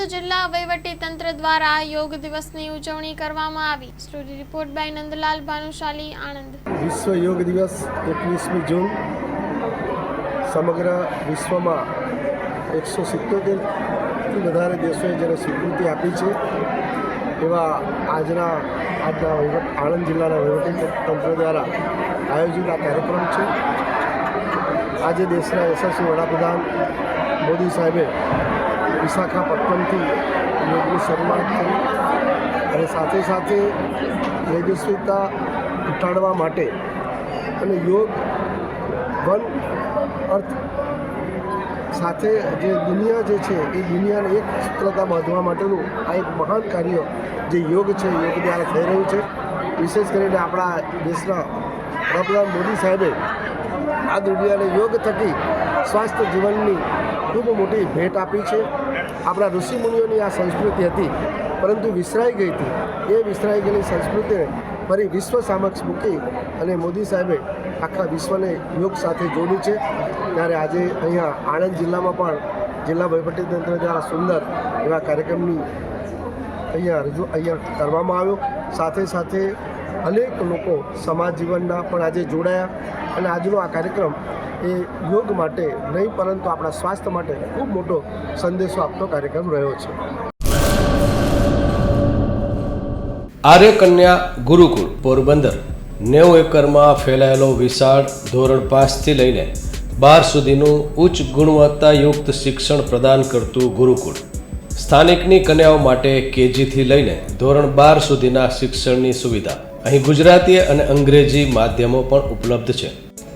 આણંદ જિલ્લા વહીવટી તંત્ર દ્વારા યોગ દિવસની ઉજવણી કરવામાં આવી. Story report by Nandlal Bhanushali, Anand. વિશ્વ યોગ દિવસ એકવીસમી જૂન સમગ્ર વિશ્વમાં એકસો સિત્તોતેરથી વધારે દેશોએ જેને સ્વીકૃતિ આપી છે, એવા આજના આજના આણંદ જિલ્લાના વહીવટી તંત્ર દ્વારા આયોજિત આ કાર્યક્રમ છે. આજે દેશના યશસ્વી વડાપ્રધાન મોદી સાહેબે વિશાખાપટ્ટનમથી યોગની શરૂઆત થયું અને સાથે સાથે તેજસ્વીતા ઘટાડવા માટે અને યોગ વન અર્થ સાથે જે દુનિયા જે છે, એ દુનિયાને એક સૂત્રતા બાંધવા માટેનું આ એક મહાન કાર્ય જે યોગ છે યોગ દ્વારા થઈ રહ્યું છે. વિશેષ કરીને આપણા દેશના વડાપ્રધાન મોદી સાહેબે આ દુનિયાને યોગ થકી સ્વાસ્થ્ય જીવનની ખૂબ મોટી ભેટ આપી છે. આપણા ઋષિમુનિઓની આ સંસ્કૃતિ હતી, પરંતુ વિસરાઈ ગઈ હતી. એ વિસરાઈ ગયેલી સંસ્કૃતિને ફરી વિશ્વ સમક્ષ મૂકી અને મોદી સાહેબે આખા વિશ્વને યોગ સાથે જોડ્યું છે. ત્યારે આજે અહીંયા આણંદ જિલ્લામાં પણ જિલ્લા વહીવટીતંત્ર દ્વારા સુંદર એવા કાર્યક્રમની અહીંયા રજૂ અહીંયા કરવામાં આવ્યો. સાથે સાથે અનેક લોકો સમાજ જીવનના પણ આજે જોડાયા અને આજનો આ કાર્યક્રમ એ યોગ માટે નહીં, પરંતુ આપણા સ્વાસ્થ્ય માટે ખૂબ મોટો સંદેશો આપતો કાર્યક્રમ રહ્યો છે. આર્ય કન્યા ગુરુકુળ, પોરબંદર. નેવું એકરમાં ફેલાયેલો વિશાળ ધોરણ પાંચથી લઈને બાર સુધીનું ઉચ્ચ ગુણવત્તાયુક્ત શિક્ષણ પ્રદાન કરતું ગુરુકુળ. સ્થાનિકની કન્યાઓ માટે કેજીથી લઈને ધોરણ બાર સુધીના શિક્ષણની સુવિધા. અહીં ગુજરાતી અને અંગ્રેજી માધ્યમો પણ ઉપલબ્ધ છે.